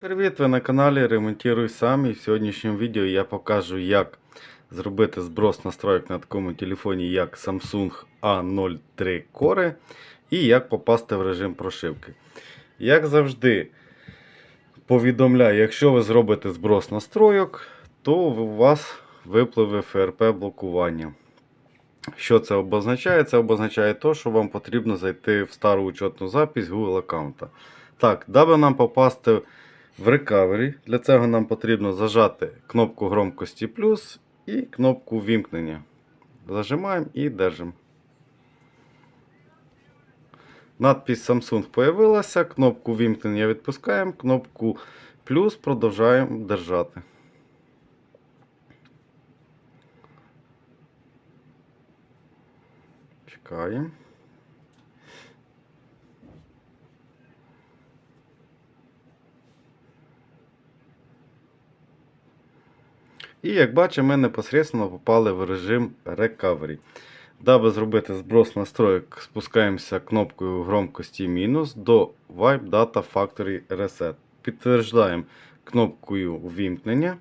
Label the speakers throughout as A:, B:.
A: Привіт, ви на каналі Ремонтуй сам і в сьогоднішньому відео я покажу, як зробити зброс настроєк на такому телефоні, як Samsung A03 Core і як попасти в режим прошивки. Як завжди, повідомляю, якщо ви зробите зброс настройок, то у вас випливе ФРП блокування. Що це обозначає? Це обозначає те, що вам потрібно зайти в стару учетну запись Google аккаунта. Так, даби нам попасти в Recovery, для цього нам потрібно зажати кнопку громкості плюс і кнопку вімкнення. Зажимаємо і держимо. Надпись Samsung появилася, кнопку вімкнення відпускаємо, кнопку плюс продовжуємо держати. Чекаємо. І як бачимо, ми непосередньо попали в режим Recovery. Даби зробити зброс настроєк, спускаємося кнопкою громкості мінус до Wipe Data Factory Reset. Підтверджуємо кнопкою ввімкнення.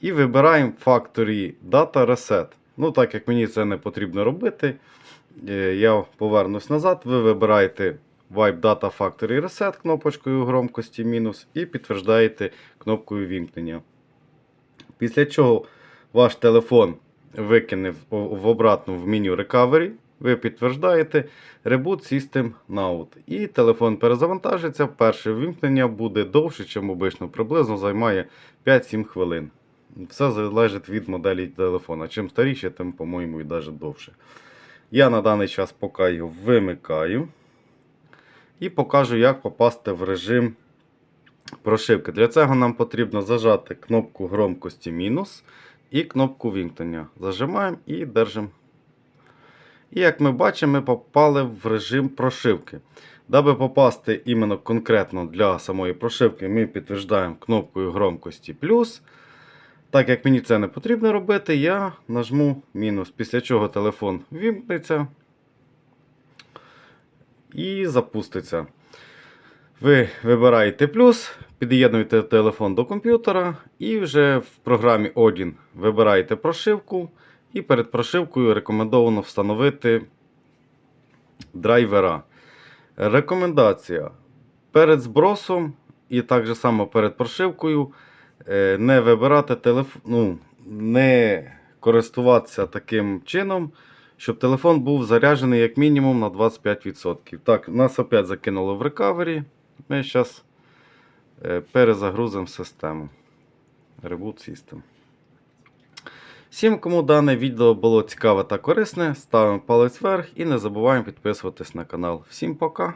A: І вибираємо Factory Data Reset. Ну, так як мені це не потрібно робити, е, я повернусь назад. Ви вибираєте Wipe Data Factory Reset кнопочкою громкості мінус і підтверджуєте кнопкою вімкнення. Після чого ваш телефон викине в, обратну в меню Recovery, ви підтверждаєте Reboot System Now. І телефон перезавантажиться. Перше вимкнення буде довше, ніж обично, приблизно займає 5-7 хвилин. Все залежить від моделі телефона. Чим старіше, тим, по-моєму, і навіть довше. Я на даний час поки його вимикаю. І покажу, як попасти в режим прошивки. Для цього нам потрібно зажати кнопку громкості мінус і кнопку вімкнення. Зажимаємо і держимо. І як ми бачимо, ми попали в режим прошивки. Даби попасти іменно конкретно для самої прошивки, ми підтверждаємо кнопкою громкості плюс. Так як мені це не потрібно робити, я нажму мінус, після чого телефон вімкнеться і запуститься. Ви вибираєте плюс, під'єднуєте телефон до комп'ютера і вже в програмі Odin вибираєте прошивку. І перед прошивкою рекомендовано встановити драйвера. Рекомендація. Перед збросом і так само перед прошивкою е, не вибирати телефон, ну, не користуватися таким чином, щоб телефон був заряджений як мінімум на 25%. Так, нас опять закинуло в рекавері. Ми зараз перезагрузимо систему. Reboot System. Всім, кому дане відео було цікаве та корисне, ставимо палець вверх і не забуваємо підписуватись на канал. Всім пока!